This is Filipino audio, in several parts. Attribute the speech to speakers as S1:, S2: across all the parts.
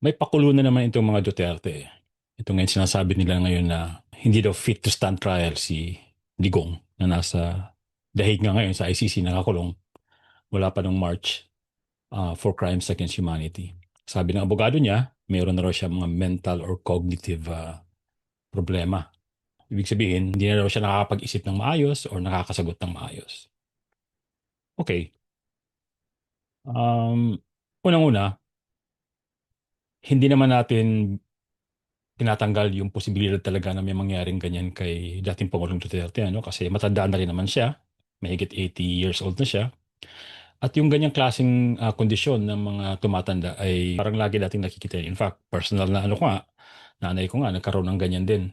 S1: May pakulo na naman itong mga Duterte. Ito ngayon sinasabi nila ngayon na hindi daw fit to stand trial si Digong na nasa dahig nga ngayon sa ICC nakakulong wala pa nung March uh, for crimes against humanity. Sabi ng abogado niya, mayroon na raw siya mga mental or cognitive uh, problema. Ibig sabihin, hindi na raw siya nakakapag-isip ng maayos or nakakasagot ng maayos. Okay. Um, unang-una, hindi naman natin tinatanggal yung posibilidad talaga na may mangyaring ganyan kay dating Pangulong Duterte ano? Kasi matanda na rin naman siya. Mahigit 80 years old na siya. At yung ganyang klaseng uh, kondisyon ng mga tumatanda ay parang lagi nating nakikita. In fact personal na ano ko nga nanay ko nga nagkaroon ng ganyan din.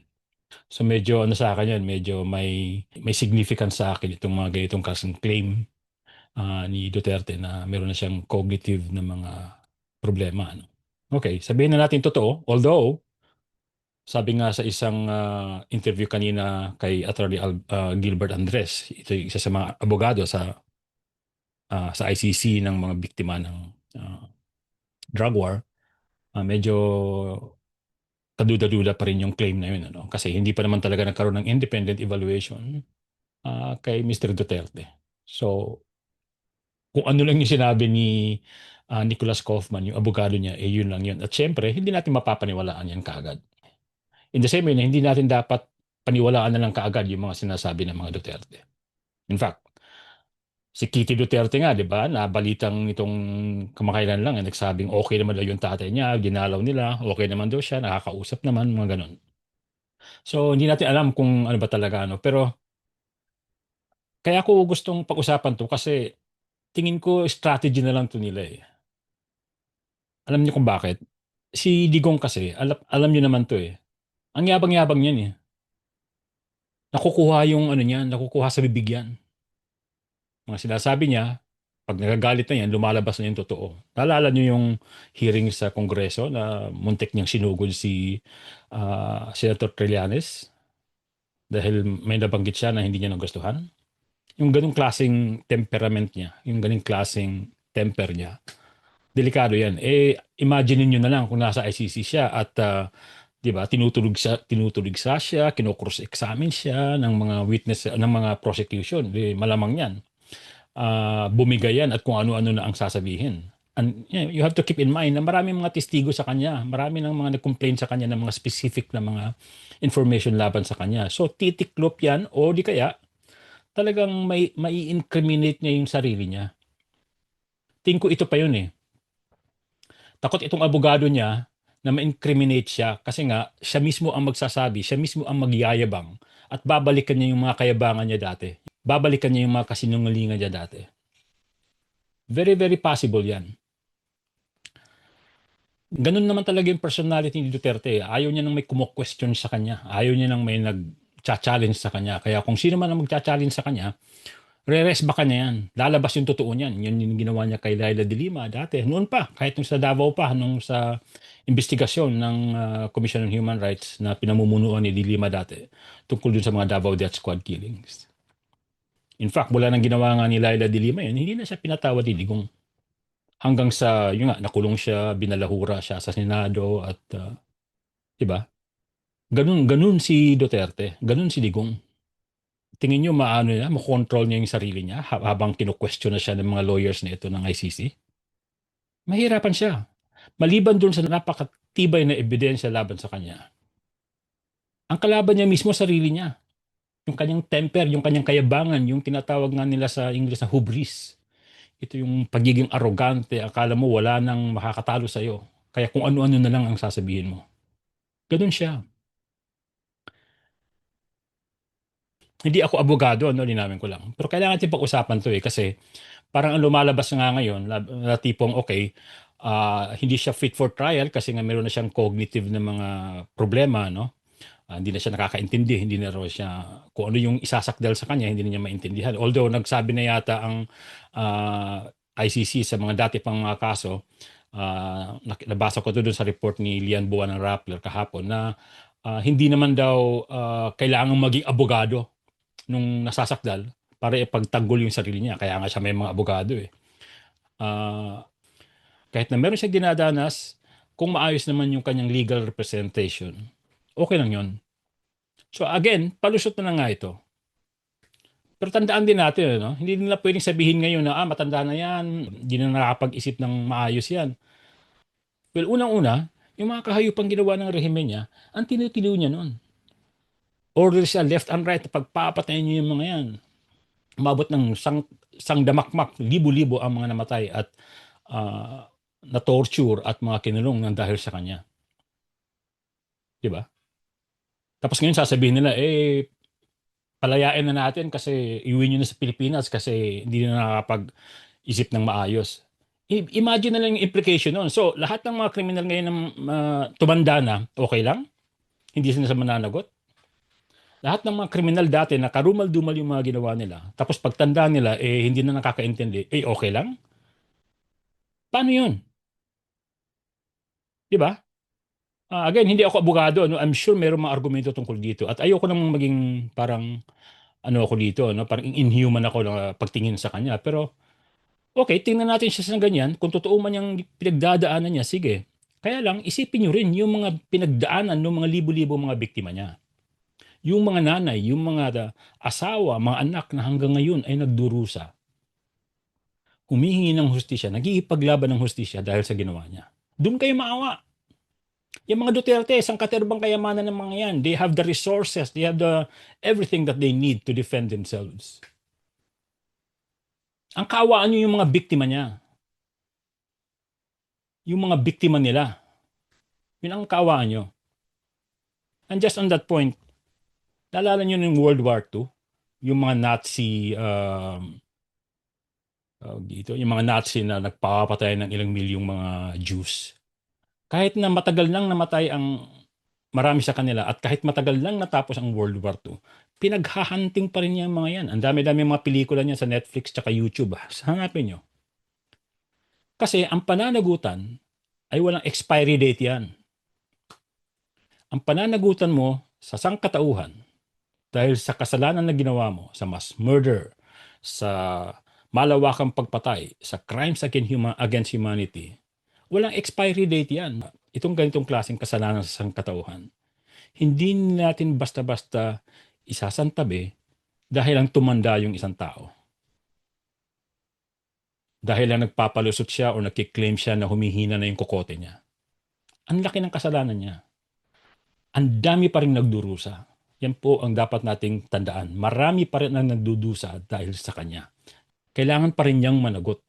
S1: So medyo ano sa akin yan medyo may may significance sa akin itong mga ganitong klaseng claim uh, ni Duterte na meron na siyang cognitive na mga problema ano Okay, sabihin na natin totoo. Although, sabi nga sa isang uh, interview kanina kay Attorney Al, uh, Gilbert Andres, ito yung isa sa mga abogado sa uh, sa ICC ng mga biktima ng uh, drug war, uh, medyo kaduda-duda pa rin yung claim na yun. Ano? Kasi hindi pa naman talaga nagkaroon ng independent evaluation uh, kay Mr. Duterte. So, kung ano lang yung sinabi ni uh, Nicholas Kaufman, yung abogado niya, eh yun lang yun. At syempre, hindi natin mapapaniwalaan yan kaagad. In the same way, hindi natin dapat paniwalaan na lang kaagad yung mga sinasabi ng mga Duterte. In fact, si Kitty Duterte nga, di ba, nabalitang itong kamakailan lang, eh, nagsabing okay naman daw yung tatay niya, ginalaw nila, okay naman daw siya, nakakausap naman, mga ganun. So, hindi natin alam kung ano ba talaga, ano. Pero, kaya ako gustong pag-usapan to kasi tingin ko strategy na lang to nila eh. Alam niyo kung bakit? Si Digong kasi, alam, alam niyo naman to eh. Ang yabang-yabang niyan eh. Nakukuha yung ano niya, nakukuha sa bibig yan. Mga sinasabi niya, pag nagagalit na yan, lumalabas na yung totoo. Naalala niyo yung hearing sa Kongreso na muntik niyang sinugod si uh, Senator Trillanes dahil may nabanggit siya na hindi niya nagustuhan? Yung ganong klaseng temperament niya, yung ganong klaseng temper niya, delikado yan. Eh, imagine niyo na lang kung nasa ICC siya at uh, 'di ba, tinutulog siya, tinutulog sa siya, kino-cross examine siya ng mga witness ng mga prosecution. Eh, malamang 'yan. Uh, bumigay yan at kung ano-ano na ang sasabihin. And you, know, you have to keep in mind na marami mga testigo sa kanya, marami ng mga nag-complain sa kanya ng mga specific na mga information laban sa kanya. So titiklop yan o di kaya talagang may mai-incriminate niya yung sarili niya. Tingko ito pa yun eh Takot itong abogado niya na ma-incriminate siya kasi nga siya mismo ang magsasabi, siya mismo ang magyayabang at babalikan niya yung mga kayabangan niya dati. Babalikan niya yung mga kasinungalingan niya dati. Very, very possible yan. Ganun naman talaga yung personality ni Duterte. Ayaw niya nang may kumo-question sa kanya. Ayaw niya nang may nag-challenge sa kanya. Kaya kung sino man ang mag-challenge sa kanya, Re-rest baka niya yan. Lalabas yung totoo niyan. Yan yung ginawa niya kay Laila de Lima dati. Noon pa, kahit nung sa Davao pa, nung sa investigasyon ng uh, Commission on Human Rights na pinamumunuan ni de Lima dati tungkol dun sa mga Davao Death Squad killings. In fact, mula nang ginawa nga ni Laila de Lima yun, hindi na siya pinatawad ni Digong. Hanggang sa, yun nga, nakulong siya, binalahura siya sa Senado at, uh, di ba? Ganun, ganun si Duterte, ganun si Digong tingin niyo maano niya, makontrol niya yung sarili niya habang kino-question na siya ng mga lawyers na ito ng ICC? Mahirapan siya. Maliban doon sa napakatibay na ebidensya laban sa kanya. Ang kalaban niya mismo sarili niya. Yung kanyang temper, yung kanyang kayabangan, yung tinatawag nga nila sa English na hubris. Ito yung pagiging arrogante, akala mo wala nang makakatalo sa iyo. Kaya kung ano-ano na lang ang sasabihin mo. Ganun siya. Hindi ako abogado, ano, linawin ko lang. Pero kailangan natin pag-usapan to eh, kasi parang ang lumalabas nga ngayon, na, tipong okay, uh, hindi siya fit for trial kasi nga meron na siyang cognitive na mga problema, no? Uh, hindi na siya nakakaintindi, hindi na raw siya, kung ano yung isasakdal sa kanya, hindi na niya maintindihan. Although nagsabi na yata ang uh, ah, ICC sa mga dati pang mga kaso, uh, nabasa ko to doon sa report ni Lian Buwan ng Rappler kahapon na uh, hindi naman daw uh, kailangan maging abogado nung nasasakdal para ipagtanggol yung sarili niya. Kaya nga siya may mga abogado eh. Uh, kahit na meron siyang dinadanas, kung maayos naman yung kanyang legal representation, okay lang yun. So again, palusot na lang nga ito. Pero tandaan din natin, no? hindi nila pwedeng sabihin ngayon na ah, matanda na yan, hindi na nakakapag-isip ng maayos yan. Well, unang-una, yung mga kahayupang ginawa ng rehimen niya, ang tinutiliw niya noon. Order siya left and right, pagpapatayin niyo yung mga yan. Umabot ng sang, sang damakmak, libo-libo ang mga namatay at ah, na-torture at mga kinulong ng dahil sa kanya. Di ba? Tapos ngayon sasabihin nila, eh, palayain na natin kasi iuwi nyo na sa Pilipinas kasi hindi na nakakapag-isip ng maayos. Imagine na lang yung implication nun. So, lahat ng mga kriminal ngayon na uh, tumanda na, okay lang? Hindi sila mananagot? Lahat ng mga kriminal dati na karumal-dumal yung mga ginawa nila, tapos pagtanda nila, eh, hindi na nakakaintindi, eh, okay lang? Paano yun? Di ba? Ah, again, hindi ako abogado, no? I'm sure mayroong mga argumento tungkol dito. At ayoko namang maging parang ano ako dito, no? Parang inhuman ako na pagtingin sa kanya. Pero okay, tingnan natin siya sa ganyan. Kung totoo man yung pinagdadaanan niya, sige. Kaya lang, isipin nyo rin yung mga pinagdaanan ng mga libo-libo mga biktima niya. Yung mga nanay, yung mga asawa, mga anak na hanggang ngayon ay nagdurusa. Humihingi ng hustisya, nagigipaglaban ng hustisya dahil sa ginawa niya. Doon kayo maawa. Yung mga Duterte, sangkaterbang kayamanan ng mga yan. They have the resources, they have the everything that they need to defend themselves. Ang kaawaan nyo yung mga biktima niya. Yung mga biktima nila. Yun ang kaawaan nyo. And just on that point, naalala nyo ng World War II? Yung mga Nazi, um, tawag dito, yung mga Nazi na nagpapatay ng ilang milyong mga Jews kahit na matagal nang namatay ang marami sa kanila at kahit matagal nang natapos ang World War II, pinaghahanting pa rin niya mga yan. Ang dami-dami mga pelikula niya sa Netflix tsaka YouTube. Hanapin nyo. Kasi ang pananagutan ay walang expiry date yan. Ang pananagutan mo sa sangkatauhan dahil sa kasalanan na ginawa mo, sa mass murder, sa malawakang pagpatay, sa crimes against, huma- against humanity, Walang expiry date yan. Itong ganitong klaseng kasalanan sa sangkatauhan. Hindi natin basta-basta isasantabi dahil lang tumanda yung isang tao. Dahil lang nagpapalusot siya o nagkiklaim siya na humihina na yung kokote niya. Ang laki ng kasalanan niya. Ang dami pa rin nagdurusa. Yan po ang dapat nating tandaan. Marami pa rin ang nagdudusa dahil sa kanya. Kailangan pa rin niyang managot